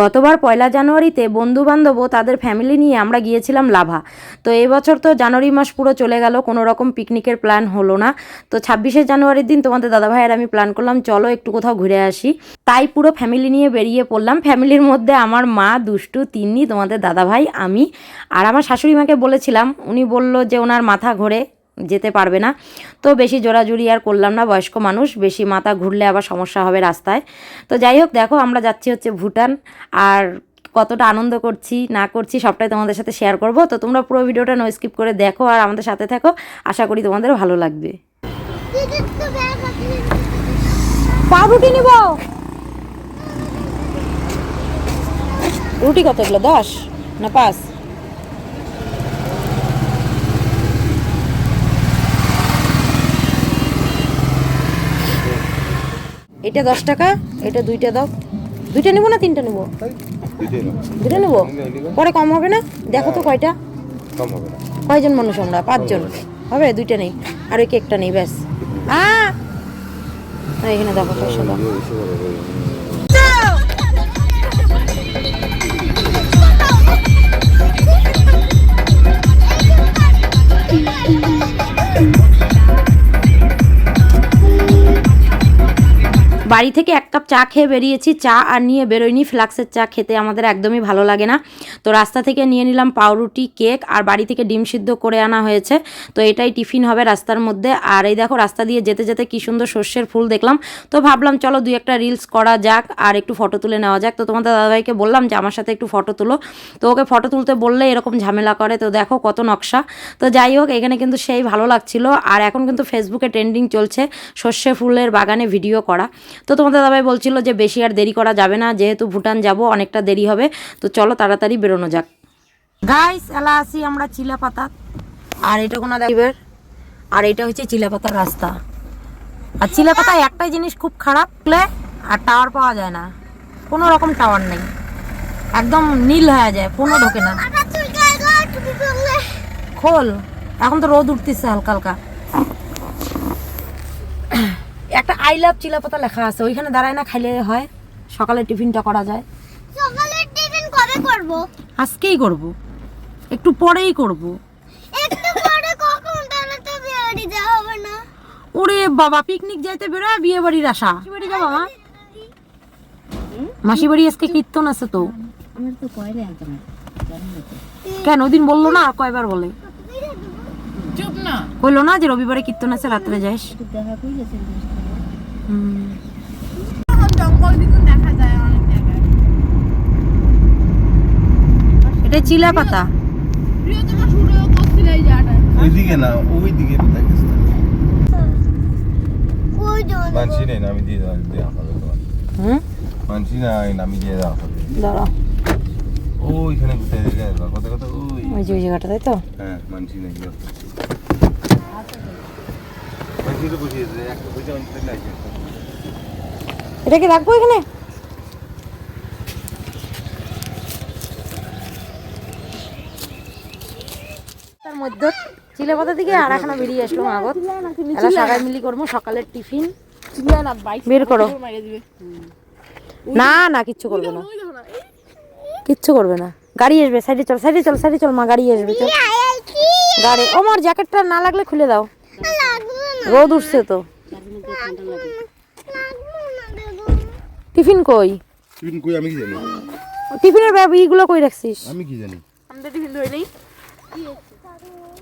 গতবার পয়লা জানুয়ারিতে বন্ধু বান্ধব ও তাদের ফ্যামিলি নিয়ে আমরা গিয়েছিলাম লাভা। তো এবছর তো জানুয়ারি মাস পুরো চলে গেল, কোনো রকম পিকনিকের প্ল্যান হলো না। তো ছাব্বিশে জানুয়ারির দিন তোমাদের দাদা ভাইয়ের আমি প্ল্যান করলাম, চলো একটু কোথাও ঘুরে আসি। তাই পুরো ফ্যামিলি নিয়ে বেরিয়ে পড়লাম। ফ্যামিলির মধ্যে আমার মা, দুষ্টু, তিন্নি, তোমাদের দাদা ভাই আমি। আর আমার শাশুড়ি মাকে বলেছিলাম, উনি বলল যে ওনার মাথা ঘোরে। যেতে পারবে না। তো বেশি জোরাজুরি আর করলাম না বয়স্ক মানুষ বেশি মাথা ঘুরলে আবার সমস্যা হবে রাস্তায়। তো যাই হোক দেখো আমরা যাচ্ছি হচ্ছে ভুটান। আর কতটা আনন্দ করছি না করছি সবটাই তোমাদের সাথে শেয়ার করব। তো তোমরা পুরো ভিডিওটা নো স্কিপ করে দেখো আর আমাদের সাথে থাকো। আশা করি তোমাদের ভালো লাগবে। পাউরুটি নিব? রুটি কত এগুলো দশ না পাঁচ? এটা দশ টাকা এটা দুইটা দাও। দুইটা নেব না তিনটা নেব? দুইটা। নেব? পরে কম হবে না? দেখো তো কয়টা। কম হবে না। কয়জন মানুষ আমরা? পাঁচজন। হবে দুইটা নেই। আর ওই কেকটা নেই ব্যাস। আ! এখানে দেখো পয়সা দাও বাড়ি থেকে এক কাপ চা খেয়ে বেরিয়েছি। চা আর নিয়ে বেরোয়নি। ফ্লাক্সের চা খেতে আমাদের একদমই ভালো লাগে না। তো রাস্তা থেকে নিয়ে নিলাম পাউরুটি, কেক আর বাড়ি থেকে ডিম সিদ্ধ করে আনা হয়েছে। তো এটাই টিফিন হবে রাস্তার মধ্যে। আর এই দেখো রাস্তা দিয়ে যেতে যেতে কী সুন্দর সর্ষের ফুল দেখলাম। তো ভাবলাম, চলো দুই একটা রিলস করা যাক আর একটু ফটো তুলে নেওয়া যাক। তো তোমাদের দাদাভাইকে বললাম যে, আমার সাথে একটু ফটো তুলো। তো ওকে ফটো তুলতে বললে এরকম ঝামেলা করে। তো দেখো কত নকশা। তো যাই হোক, এখানে কিন্তু সেই ভালো লাগছিল। আর এখন কিন্তু ফেসবুকে ট্রেন্ডিং চলছে সর্ষে ফুলের বাগানে ভিডিও করা। তো তোমাদের দাদাভাই বলছিল যে বেশি আর দেরি করা যাবে না যেহেতু ভুটান যাব অনেকটা দেরি হবে। তো চলো তাড়াতাড়ি বেরোনো যাক। গাইস এলা আসি আমরা চিলাপাতা। আর এটা কোনো দেখবের আর এটা হচ্ছে চিলাপাতার রাস্তা। আর চিলাপাতায় একটাই জিনিস খুব খারাপ আর টাওয়ার পাওয়া যায় না। কোনো রকম টাওয়ার নেই। একদম নীল হয়ে যায় ফোনও ঢোকে না। খোল। এখন তো রোদ উঠতেছে হালকা হালকা একটা আই লাভ চিলাপাতা লেখা আছে ওইখানে দাঁড়ায় না খাইলে হয় সকালে টিফিনটা করা যায়। সকালের টিফিন কবে করব? আজকেই করব একটু পরেই করব। একটু পরে কখন? তাহলে তো বিয়ে যাওয়া হবে না। ওরে বাবা পিকনিক যাইতে বেরোয় বিয়ে বাড়ির আশা। মাসি বাড়ি যাব? মা মাসি বাড়ি আজকে কীর্তন আছে তো। কেন ওদিন বলল না কয়বার বলে? চুপ না। বলল না যে রবিবারে কীর্তন আছে রাত্রে যাস এটা চিলা পাতা ওইদিকে না ওই নেই আমি দিয়ে দেওয়া দেওয়া হবে তোমার মানসি নাই আমি দিয়ে দেওয়া হবে দাঁড়া ওইখানে কোথায় দিকে কত কত ওই। ওই যে ওই জায়গাটা তাই তো? হ্যাঁ মানসি নেই মানসি তো বসিয়েছে একটা বসে অনেক লাগছে এটা কি রাখব এখানে? তার মধ্যে চিলে পাতা থেকে আর এখনও বেরিয়ে আসলো আগত এলা সবাই মিলি করব সকালের টিফিন। বাইক বের করো। না না কিচ্ছু করবে না। কিচ্ছু করবে না। গাড়ি আসবে সাইডে চল সাইডে চল সাইডে চল মা গাড়ি আসবে চল। গাড়ি ও আমার জ্যাকেটটা না লাগলে খুলে দাও। রোদ উঠছে তো। টিফিন কই? টিফিন কই আমি কি জানি? টিফিনের ব্যাগ ইগুলো কই রাখছিস? আমি কি জানি? আমাদের টিফিন ধরে নেই।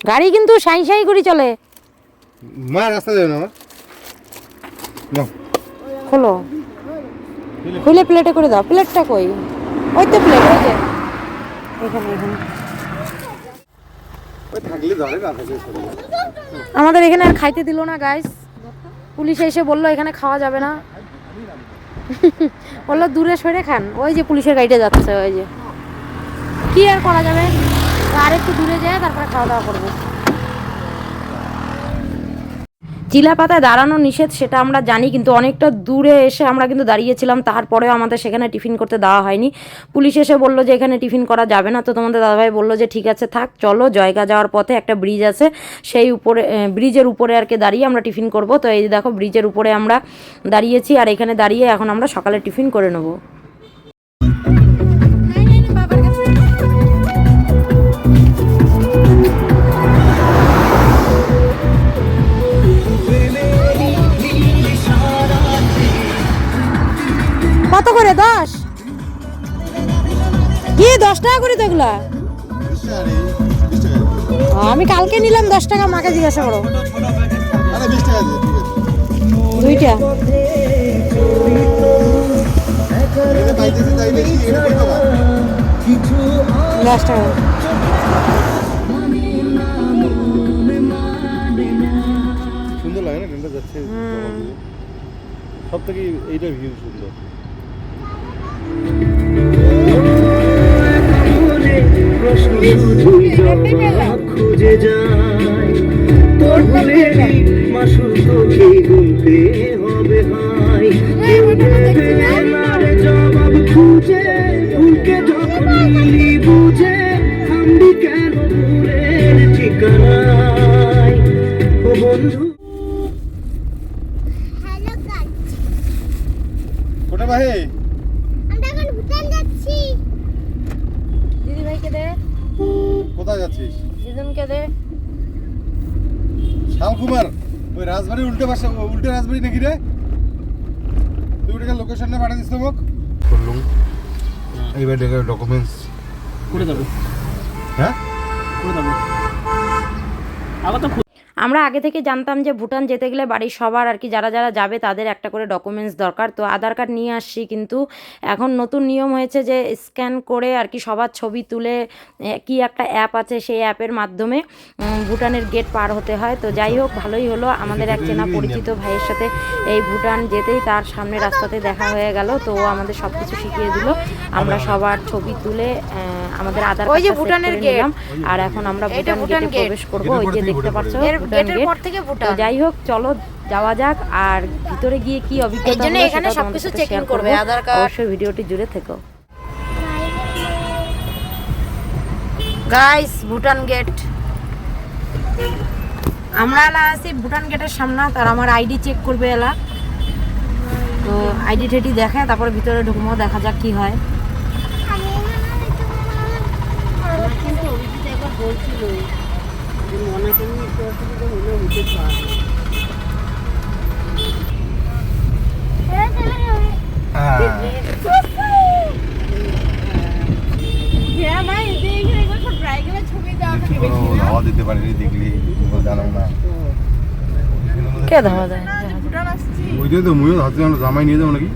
গাড়ি কিন্তু সাই সাই করে চলে। মা রাস্তা যাবে না আমার না খোলো। খুলে প্লেটে করে দাও। প্লেটটা কই? ওই তো প্লেট ওই যে। এখানে এখানে। আমাদের এখানে আর খাইতে দিল না গাইস পুলিশ এসে বলল এখানে খাওয়া যাবে না। বলল, দূরে সরে খান। ওই যে পুলিশের গাড়িটা যাচ্ছে, ওই যে। কি আর করা যাবে? আর একটু দূরে যায় তারপরে খাওয়া দাওয়া করব। চিলা পাতায় দাঁড়ানো নিষেধ, সেটা আমরা জানি, কিন্তু অনেকটা দূরে এসে আমরা কিন্তু দাঁড়িয়েছিলাম। তারপরেও আমাদের সেখানে টিফিন করতে দেওয়া হয়নি। পুলিশ এসে বলল যে এখানে টিফিন করা যাবে না। তো তোমাদের দাদাভাই বলল যে ঠিক আছে, থাক, চলো, জয়গা যাওয়ার পথে একটা ব্রিজ আছে। সেই উপরে ব্রিজের উপরে আর কি দাঁড়িয়ে আমরা টিফিন করব। তো এই দেখো, ব্রিজের উপরে আমরা দাঁড়িয়েছি, আর এখানে দাঁড়িয়ে এখন আমরা সকালে টিফিন করে নেব। কত করে দশ? কি দশ টাকা করে তো আমি কালকে নিলাম দশ টাকা মাকে জিজ্ঞাসা করো। দুইটা। দশ টাকা। সুন্দর লাগে না সব থেকে এইটা ভিউ সুন্দর। বন্ধু হ্যালো গাইস কোটা ভাই আমরা এখন ভুটান যাচ্ছি দিদি ভাইকে দে কোথায় যাচ্ছিস? দিদুনকে দে শালকুমার ওই রাজবাড়ি উল্টে পাশে উল্টে রাজবাড়ি নাকি রে তুই ওটাকে লোকেশনটা পাঠিয়ে দিস তো মোক করলুম এইবার দেখে ডকুমেন্টস করে দেবো হ্যাঁ? করে দেবো আবার তো আমরা আগে থেকে জানতাম যে ভুটান যেতে গেলে বাড়ির সবার আর কি যারা যারা যাবে তাদের একটা করে ডকুমেন্টস দরকার। তো আধার কার্ড নিয়ে আসছি কিন্তু এখন নতুন নিয়ম হয়েছে যে স্ক্যান করে আর কি সবার ছবি তুলে কি একটা অ্যাপ আছে সেই অ্যাপের মাধ্যমে ভুটানের গেট পার হতে হয়। তো যাই হোক ভালোই হলো। আমাদের এক চেনা পরিচিত ভাইয়ের সাথে এই ভুটান যেতেই তার সামনে রাস্তাতে দেখা হয়ে গেল। তো ও আমাদের সব কিছু শিখিয়ে দিল। আমরা সবার ছবি তুলে আমাদের আধার ওই যে কার্ডটা set ভুটানের করে আর এখন আমরা ভুটান গেটে প্রবেশ করব। ওই যে দেখতে পাচ্ছ। ভুটান গেট। পর থেকে ভুটান। যাই হোক চলো যাওয়া যাক আর ভিতরে গিয়ে কি অভিজ্ঞতা হলো এখানে সবকিছু করবে, আধার কার্ড। অবশ্যই ভিডিওটি জুড়ে থেকো। Guys Bhutan gate. আমরা এলা আছি ভুটান গেটের সামনে তার আমার আইডি চেক করবে এলা। তো আইডি টেডি দেখে তারপরে ভিতরে ঢুকবো দেখা যাক কি হয়। আমি হ্যাঁ ভাই দেখি এগুলো সব ড্রাইগের ছবি দেওয়া থাকে বেশি না। হাওয়া দেখলি জানো না কে ধাওয়া যায় ভুটান আসছি ওইটাই তো মুইও হাতে আমরা জামাই নিয়ে যাব নাকি?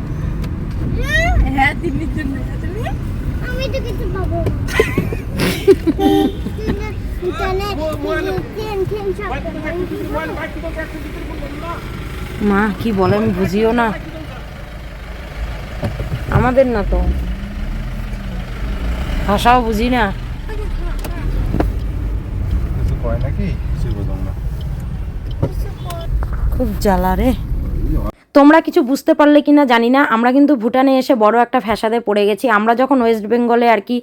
হ্যাঁ দিল্লির জন্য আমি তো কিছু পাবো ভুটানে ট্রেন ট্রেন সব মা কি বলে আমি বুঝিও না। আমাদের না তো। ভাষাও বুঝি না। খুব জ্বালা রে। তোমরা কিছু বুঝতে পারলে কিনা জানি না। আমরা কিন্তু ভুটানে এসে বড় একটা ফ্যাসাদে পড়ে গেছি। আমরা যখন ওয়েস্ট বেঙ্গলে আর কি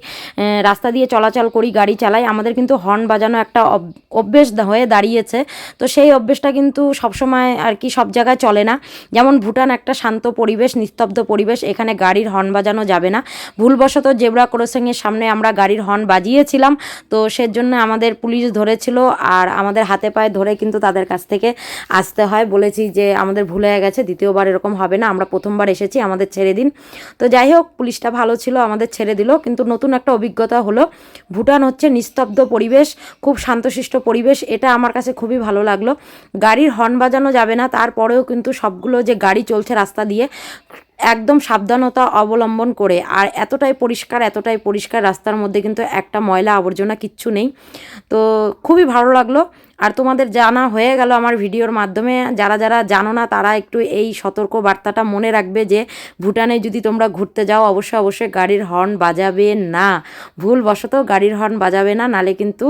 রাস্তা দিয়ে চলাচল করি, গাড়ি চালাই, আমাদের কিন্তু হর্ন বাজানো একটা অভ- অভ্যেস হয়ে দাঁড়িয়েছে। তো সেই অভ্যেসটা কিন্তু সবসময় আর কি সব জায়গায় চলে না। যেমন ভুটান একটা শান্ত পরিবেশ, নিস্তব্ধ পরিবেশ, এখানে গাড়ির হর্ন বাজানো যাবে না। ভুলবশত জেব্রা ক্রসিংয়ের সামনে আমরা গাড়ির হর্ন বাজিয়েছিলাম। তো সেজন্য আমাদের পুলিশ ধরেছিল আর আমাদের হাতে পায়ে ধরে কিন্তু তাদের কাছ থেকে আসতে হয়। বলেছি যে আমাদের ভুল গেছে দ্বিতীয়বার এরকম হবে না, আমরা প্রথমবার এসেছি, আমাদের ছেড়ে দিন। তো যাই হোক, পুলিশটা ভালো ছিল, আমাদের ছেড়ে দিল, কিন্তু নতুন একটা অভিজ্ঞতা হলো, ভুটান হচ্ছে নিস্তব্ধ পরিবেশ, খুব শান্তশিষ্ট পরিবেশ, এটা আমার কাছে খুবই ভালো লাগল। গাড়ির হর্ন বাজানো যাবে না, তারপরেও কিন্তু সবগুলো যে গাড়ি চলছে রাস্তা দিয়ে একদম সাবধানতা অবলম্বন করে, আর এতটাই পরিষ্কার এতটাই পরিষ্কার রাস্তার মধ্যে কিন্তু একটা ময়লা আবর্জনা কিচ্ছু নেই। তো খুবই ভালো লাগল। আর তোমাদের জানা হয়ে গেল আমার ভিডিওর মাধ্যমে, যারা যারা জানো না, তারা একটু এই সতর্ক বার্তাটা মনে রাখবে যে, ভুটানে যদি তোমরা ঘুরতে যাও, অবশ্যই অবশ্যই গাড়ির হর্ন বাজাবে না। ভুলবশত গাড়ির হর্ন বাজাবে না, নালে কিন্তু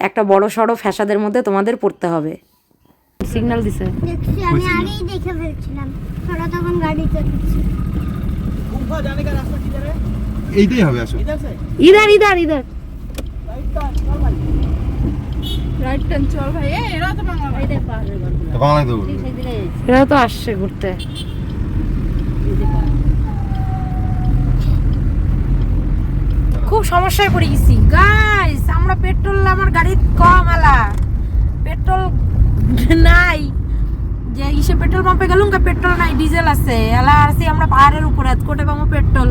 একটা বড় সড়ো ফ্যাসাদের মধ্যে তোমাদের পড়তে হবে। সিগন্যাল দিছে। আমি আগেই দেখে ফেলছিলাম। ওরা তখন গাড়ি চালাচ্ছে। এইটাই হবে আসলে। ইধার ইধার ইধার রাইট টার্ন চল ভাই। এ এরা তো বাংলা ভাই তো বাংলায় তো বলবে। এরা তো আসছে ঘুরতে। খুব সমস্যায় পড়ে গেছি। গাইস আমরা পেট্রোল আমার গাড়ির কম আলা পেট্রোল নাই। যে ইসে পেট্রোল পাম্পে গেলুম পেট্রোল নাই ডিজেল আছে। এলা আসি আমরা পাহাড়ের উপরে কোটে পাবো পেট্রোল।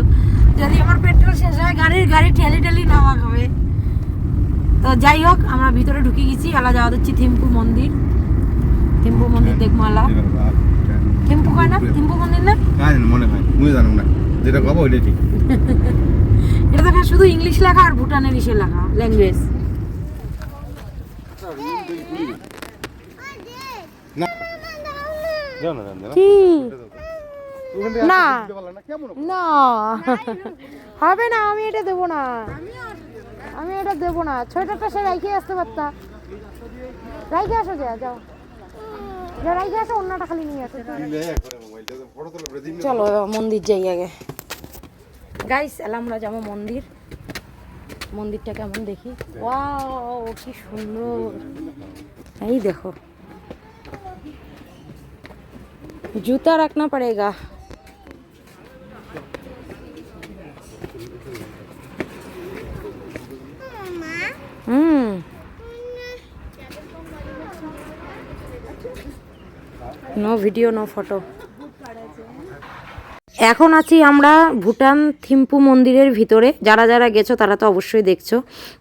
যদি আমার পেট্রোল শেষ হয় গাড়ির গাড়ি ঠেলে ঠেলি নামা খাবে তো যাই হোক আমরা ভিতরে ঢুকে গেছি। এলা যাওয়া দিচ্ছি থিম্পু মন্দির। থিম্পু মন্দির দেখব এলা থিম্পু কয় না? থিম্পু মন্দির না? মনে হয়। মুই জানো না। যেটা কব ওইটাই ঠিক। এটা দেখেন শুধু ইংলিশ লেখা আর ভুটানের ইসে লেখা ল্যাঙ্গুয়েজ জানো না। কি? না। না। হবে না আমি এটা দেবো না। আমি এটা দেবো না। ছোটটা সে রাইখে আসতে পারতা। রাইখে আসো যা যাও। যা রাইখে আসো অন্যটা খালি নিয়ে আসো। চলো মন্দির যাই আগে। গাইস এলাম আমরা যাব মন্দির। মন্দিরটা কেমন দেখি? ওয়াও কি সুন্দর। এই দেখো। জুতা রাখনা পড়েগা hmm no video no photo এখন আছি আমরা ভুটান থিম্পু মন্দিরের ভিতরে। যারা যারা গেছো তারা তো অবশ্যই দেখছ।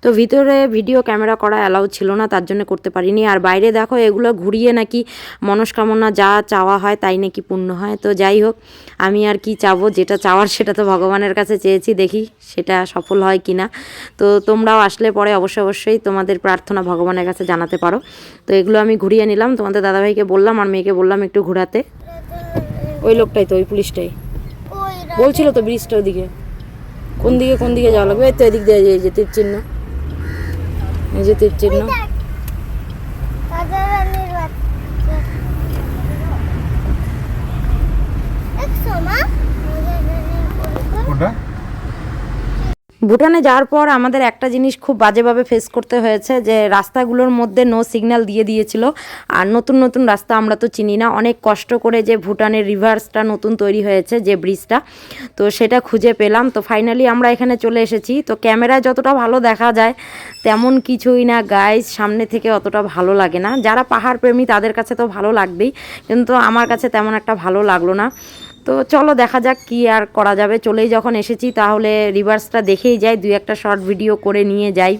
তো ভিতরে ভিডিও ক্যামেরা করা অ্যালাউ ছিল না, তার জন্য করতে পারিনি। আর বাইরে দেখো, এগুলো ঘুরিয়ে নাকি মনস্কামনা যা চাওয়া হয় তাই নাকি পূর্ণ হয়। তো যাই হোক, আমি আর কি চাবো? যেটা চাওয়ার সেটা তো ভগবানের কাছে চেয়েছি, দেখি সেটা সফল হয় কি না তো তোমরাও আসলে পরে অবশ্যই অবশ্যই তোমাদের প্রার্থনা ভগবানের কাছে জানাতে পারো। তো এগুলো আমি ঘুরিয়ে নিলাম। তোমাদের দাদাভাইকে বললাম, আর মেয়েকে বললাম একটু ঘোরাতে। ওই লোকটাই তো, ওই পুলিশটাই। বলছিল তো ব্রিজটা ওদিকে কোন দিকে কোন দিকে যাওয়া লাগবে? তো এদিক দিয়ে যে তীর চিহ্ন। এই যে তীর চিহ্ন। রাজা ভুটানে যাওয়ার পর আমাদের একটা জিনিস খুব বাজেভাবে ফেস করতে হয়েছে যে রাস্তাগুলোর মধ্যে নো সিগন্যাল দিয়ে দিয়েছিল। আর নতুন নতুন রাস্তা আমরা তো চিনি না। অনেক কষ্ট করে যে ভুটানের রিভার্সটা নতুন তৈরি হয়েছে, যে ব্রিজটা তো সেটা খুঁজে পেলাম। তো ফাইনালি আমরা এখানে চলে এসেছি। তো ক্যামেরায় যতটা ভালো দেখা যায়, তেমন কিছুই না। গাইজ সামনে থেকে অতটা ভালো লাগে না। যারা পাহাড় প্রেমী, তাদের কাছে তো ভালো লাগবেই। কিন্তু আমার কাছে তেমন একটা ভালো লাগল না। তো চলো দেখা যাক কি আর করা যাবে। চলেই যখন এসেছি তাহলে রিভার্সটা দেখেই যাই, দুই একটা শর্ট ভিডিও করে নিয়ে যাই।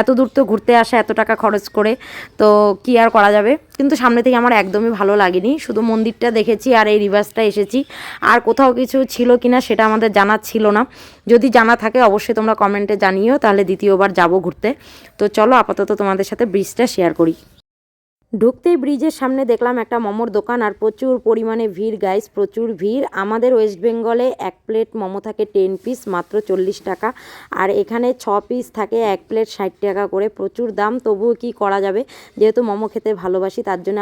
এত দূর তো ঘুরতে আসা, এত টাকা খরচ করে, তো কি আর করা যাবে? কিন্তু সামনে থেকে আমার একদমই ভালো লাগেনি। শুধু মন্দিরটা দেখেছি আর এই রিভার্সটা এসেছি। আর কোথাও কিছু ছিল কিনা সেটা আমাদের জানা ছিল না। যদি জানা থাকে অবশ্যই তোমরা কমেন্টে জানিও, তাহলে দ্বিতীয়বার যাব ঘুরতে। তো চলো আপাতত তোমাদের সাথে ব্রিজটা শেয়ার করি। ঢুকতেই ব্রিজের সামনে দেখলাম একটা মোমোর দোকান আর প্রচুর পরিমাণে ভিড়। গাইস প্রচুর ভিড়। আমাদের ওয়েস্ট বেঙ্গলে এক প্লেট মোমো থাকে টেন পিস মাত্র চল্লিশ টাকা। আর এখানে ছ পিস থাকে, এক প্লেট ষাট টাকা করে। প্রচুর দাম, তবুও কি করা যাবে? যেহেতু মোমো খেতে ভালোবাসি, তার জন্য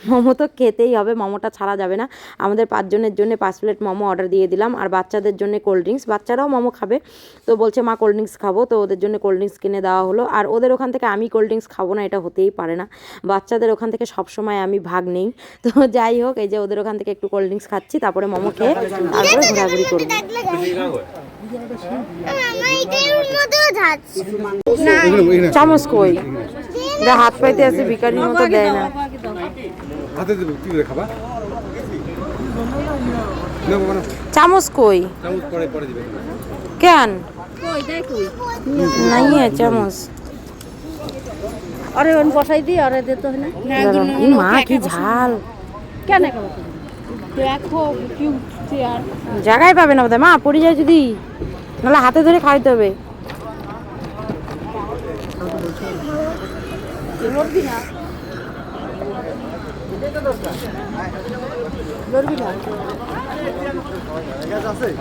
মোমো তো খেতেই হবে মোমোটা ছাড়া যাবে না। আমাদের পাঁচজনের জন্য পাঁচ প্লেট মোমো অর্ডার দিয়ে দিলাম আর বাচ্চাদের জন্য কোল্ড ড্রিঙ্কস। বাচ্চারাও মোমো খাবে। তো বলছে মা কোল্ড ড্রিঙ্কস খাব। তো ওদের জন্য কোল্ড ড্রিঙ্কস কিনে দেওয়া হলো। আর ওদের ওখান থেকে আমি কোল্ড ড্রিঙ্কস খাব না এটা হতেই পারে না। বাচ্চাদের ওখান থেকে সব সময় আমি ভাগ নেই। তো যাই হোক এই যে ওদের ওখান থেকে একটু কোল্ড ড্রিঙ্কস খাচ্ছি তারপরে মোমো খেয়ে তারপরে ঘোরাঘুরি করব। চামচ কই? যা হাত পাইতে আছে ভিকারির মতো দেয় না। হাতে দেবো কি করে খাবা? না না চামচ কই? চামচ পরে পরে দিবে। কেন? নাই है চামচ। আরে ওন বসাই দি আরে দে তো না মা কি ঝাল। কেন দেখো কি চেয়ার জায়গায় পাবে না বোধহয়। মা পড়ে যায় যদি। নাহলে হাতে ধরে খাইতে হবে।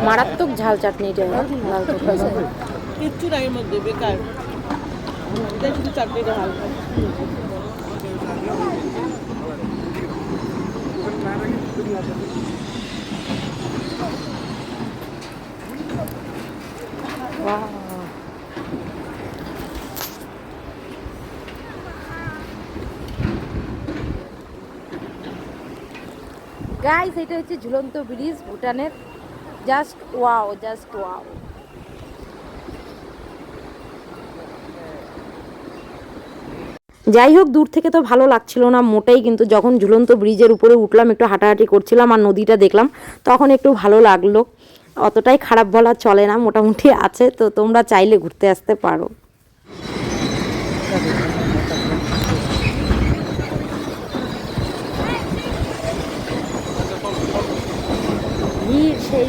মারাত্মক ঝাল চাটনি এটা। লাল চাটনি। কিচ্ছু নাই মধ্যে বেকার। এটা শুধু চাটনিটা হালকা গাইস এটা হচ্ছে ঝুলন্ত ব্রিজ ভুটানের। জাস্ট ওয়াও জাস্ট ওয়াও যাই হোক, দূর থেকে তো ভালো লাগছিল না মোটেই, কিন্তু যখন ঝুলন্ত ব্রিজের উপরে উঠলাম, একটু হাঁটাহাঁটি করছিলাম আর নদীটা দেখলাম, তখন একটু ভালো লাগল। অতটাই খারাপ বলা চলে না, মোটামুটি আছে, তো তোমরা চাইলে ঘুরতে আসতে পারো ভিড় সেই।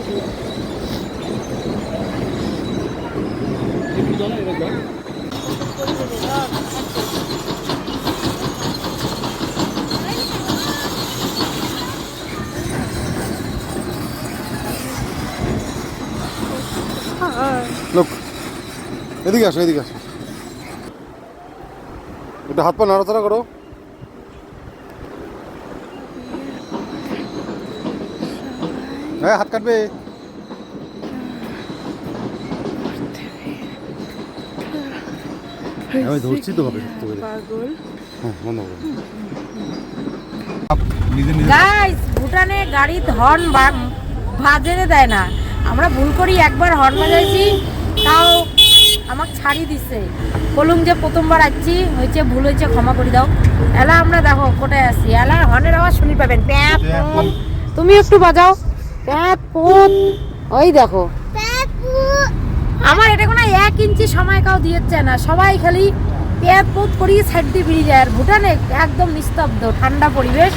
লোক এদিকে আসো এদিকে আসো একটু হাত পা নাড়াচাড়া করো হ্যাঁ হাত কাটবে। আমি ধরছি তো হবে পাগল। হ্যাঁ বন্ধ করো। গাইস ভুটানে গাড়ির হর্ন বাজেনে দেয় না। আমরা ভুল করি একবার হর্ন বাজাইছি তাও আমাকে ছাড়ি দিছে। বলুন যে প্রথমবার আসছি হয়েছে ভুল হয়েছে ক্ষমা করে দাও। এলা আমরা দেখো কোথায় আসছি এলা হর্নের আওয়াজ শুনি পাবেন। তুমি একটু বাজাও। প্যাপ পোত। ওই দেখো। আমার এটা কোনো এক ইঞ্চি সময় কাউ দিয়েছে না। সবাই খালি পেঁয়াজ পোত করিয়ে সাইড দিয়ে বেরিয়ে যায়। আর ভুটানে একদম নিস্তব্ধ ঠান্ডা পরিবেশ।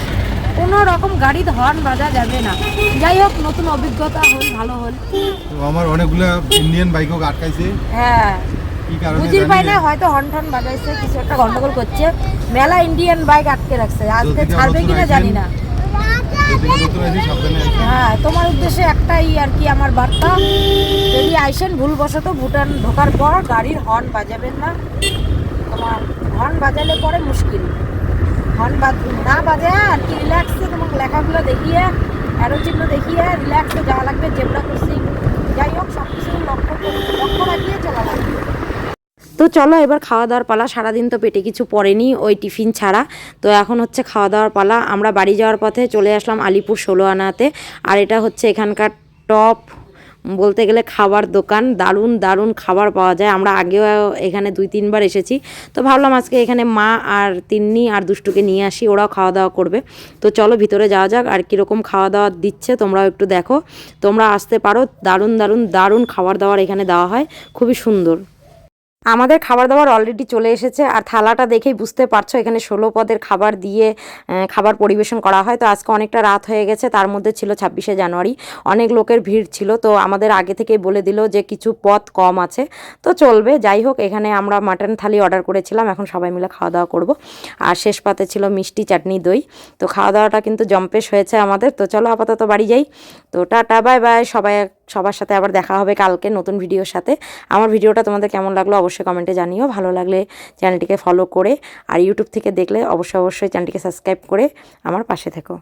কোনো রকম গাড়িতে হর্ন বাজা যাবে না। যাই হোক নতুন অভিজ্ঞতা হল ভালো হল। আমার অনেকগুলো ইন্ডিয়ান বাইকও আটকাইছে। হ্যাঁ। কি কারণে বুঝির পাই না। হয়তো হর্ন টর্ন বাজাইছে কিছু একটা গন্ডগোল করছে। মেলা ইন্ডিয়ান বাইক আটকে রাখছে। আজকে ছাড়বে কিনা জানি না যদি নতুন আইছি সাবধানে আইছি। হ্যাঁ তোমার উদ্দেশ্যে একটাই আর কি আমার বার্তা। যদি আইসেন ভুলবশত ভুটান ঢোকার পর গাড়ির হর্ন বাজাবেন না। তোমার হর্ন বাজালে পরে মুশকিল। হর্ন বাজ, না বাজে, আর কি রিল্যাক্সে তোমাকে লেখাগুলো দেখিয়ে অ্যারো চিহ্ন দেখিয়ে রিল্যাক্সে যাওয়া লাগবে জেবরা ক্রসিং যাই হোক সব কিছু লক্ষ্য লক্ষ্য লাগবে তো চলো এবার খাওয়া দাওয়ার পালা। সারাদিন তো পেটে কিছু পড়েনি, ওই টিফিন ছাড়া। তো এখন হচ্ছে খাওয়া দাওয়ার পালা। আমরা বাড়ি যাওয়ার পথে চলে আসলাম আলিপুর ষোলো আনাতে আর এটা হচ্ছে এখানকার টপ, বলতে গেলে খাবার দোকান। দারুণ দারুণ খাবার পাওয়া যায়। আমরা আগেও এখানে দুই, তিনবার এসেছি। তো ভাবলাম আজকে এখানে মা আর তিন্নি আর দুষ্টুকে নিয়ে আসি, ওরাও খাওয়া দাওয়া করবে। তো চলো ভিতরে যাওয়া যাক, আর কীরকম খাওয়া দাওয়া দিচ্ছে তোমরাও একটু দেখো। তোমরা আসতে পারো, দারুণ দারুণ দারুণ খাবার দাবার এখানে দেওয়া হয়। খুবই সুন্দর। আমাদের খাবার দাবার অলরেডি চলে এসেছে আর থালাটা দেখেই বুঝতে পারছ, এখানে ষোলো পদের খাবার দিয়ে খাবার পরিবেশন করা হয়। তো আজকে অনেকটা রাত হয়ে গেছে, তার মধ্যে ছিল ছাব্বিশে জানুয়ারি। অনেক লোকের ভিড় ছিল, তো আমাদের আগে থেকেই বলে দিল যে কিছু পদ কম আছে। তো চলবে, যাই হোক, এখানে আমরা মাটন থালি অর্ডার করেছিলাম, এখন সবাই মিলে খাওয়া দাওয়া করব। আর শেষ পাতে ছিল মিষ্টি চাটনি দই। তো খাওয়া দাওয়াটা কিন্তু জম্পেশ হয়েছে আমাদের। তো চলো আপাতত বাড়ি যাই। তো টাটা বাই বাই সবাই সবার সাথে আবার দেখা হবে কালকে নতুন ভিডিওর সাথে। আমার ভিডিওটা তোমাদের কেমন লাগল অবশ্যই কমেন্টে জানিও। ভালো লাগলে চ্যানেলটিকে ফলো করে, আর ইউটিউব থেকে দেখলে অবশ্যই অবশ্যই চ্যানেলটিকে সাবস্ক্রাইব করে আমার পাশে থেকো।